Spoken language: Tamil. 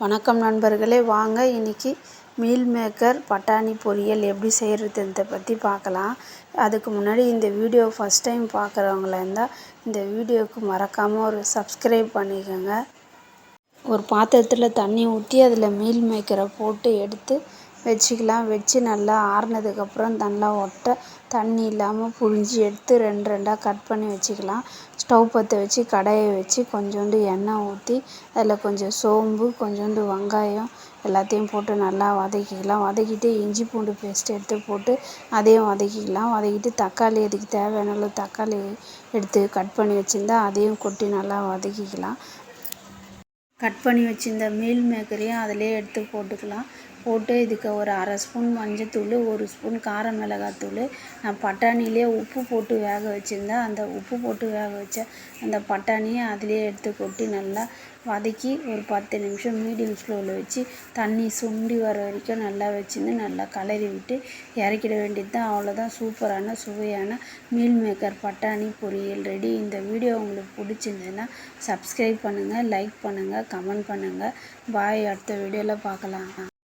வணக்கம் நண்பர்களே வாங்க இன்றைக்கி மீல் மேக்கர் பட்டாணி பொரியல் எப்படி செய்கிறதுன்றத பற்றி பார்க்கலாம். அதுக்கு முன்னாடி இந்த வீடியோ ஃபஸ்ட் டைம் பார்க்குறவங்களா இருந்தால் இந்த வீடியோவுக்கு மறக்காமல் ஒரு சப்ஸ்கிரைப் பண்ணிக்கோங்க. ஒரு பாத்திரத்தில் தண்ணி ஊற்றி அதில் மீல் மேக்கரை போட்டு எடுத்து வச்சுக்கலாம். வச்சு நல்லா ஆறுனதுக்கப்புறம் நல்லா ஒட்ட தண்ணி இல்லாமல் புழிஞ்சி எடுத்து ரெண்டு ரெண்டாக கட் பண்ணி வச்சுக்கலாம். ஸ்டவ் பற்ற வச்சு கடாயை வச்சு கொஞ்சோண்டு எண்ணெய் ஊற்றி அதில் கொஞ்சம் சோம்பு கொஞ்சோண்டு வெங்காயம் எல்லாத்தையும் போட்டு நல்லா வதக்கிக்கலாம். வதக்கிட்டு இஞ்சி பூண்டு பேஸ்ட் எடுத்து போட்டு அதையும் வதக்கிக்கலாம். வதக்கிட்டு தக்காளி அதுக்கு தேவையான அளவு தக்காளி எடுத்து கட் பண்ணி வச்சுருந்தா அதையும் கொட்டி நல்லா வதக்கிக்கலாம். கட் பண்ணி வச்சுருந்த மீல் மேக்கரையும் அதிலே எடுத்து போட்டுக்கலாம். போட்டு இதுக்கு ஒரு அரை ஸ்பூன் மஞ்சத்தூள் ஒரு ஸ்பூன் கார மிளகாத்தூள் நான் பட்டாணியிலே உப்பு போட்டு வேக வச்சுருந்தேன். அந்த உப்பு போட்டு வேக வச்ச அந்த பட்டாணியை அதிலே எடுத்து கொட்டி நல்லா வதக்கி ஒரு பத்து நிமிஷம் மீடியம் ஸ்லோவில் வச்சு தண்ணி சுண்டி வர வரைக்கும் நல்லா வச்சுருந்து நல்லா கலரி விட்டு இறக்கிட வேண்டியது தான் அவ்வளோதான் சூப்பரான சுவையான மீல் மேக்கர் பட்டாணி பொரியல் ரெடி. இந்த வீடியோ உங்களுக்கு பிடிச்சிருந்ததுன்னா சப்ஸ்கிரைப் பண்ணுங்கள் லைக் பண்ணுங்கள் கமெண்ட் பண்ணுங்கள் பாய் அடுத்த வீடியோவில் பார்க்கலாம்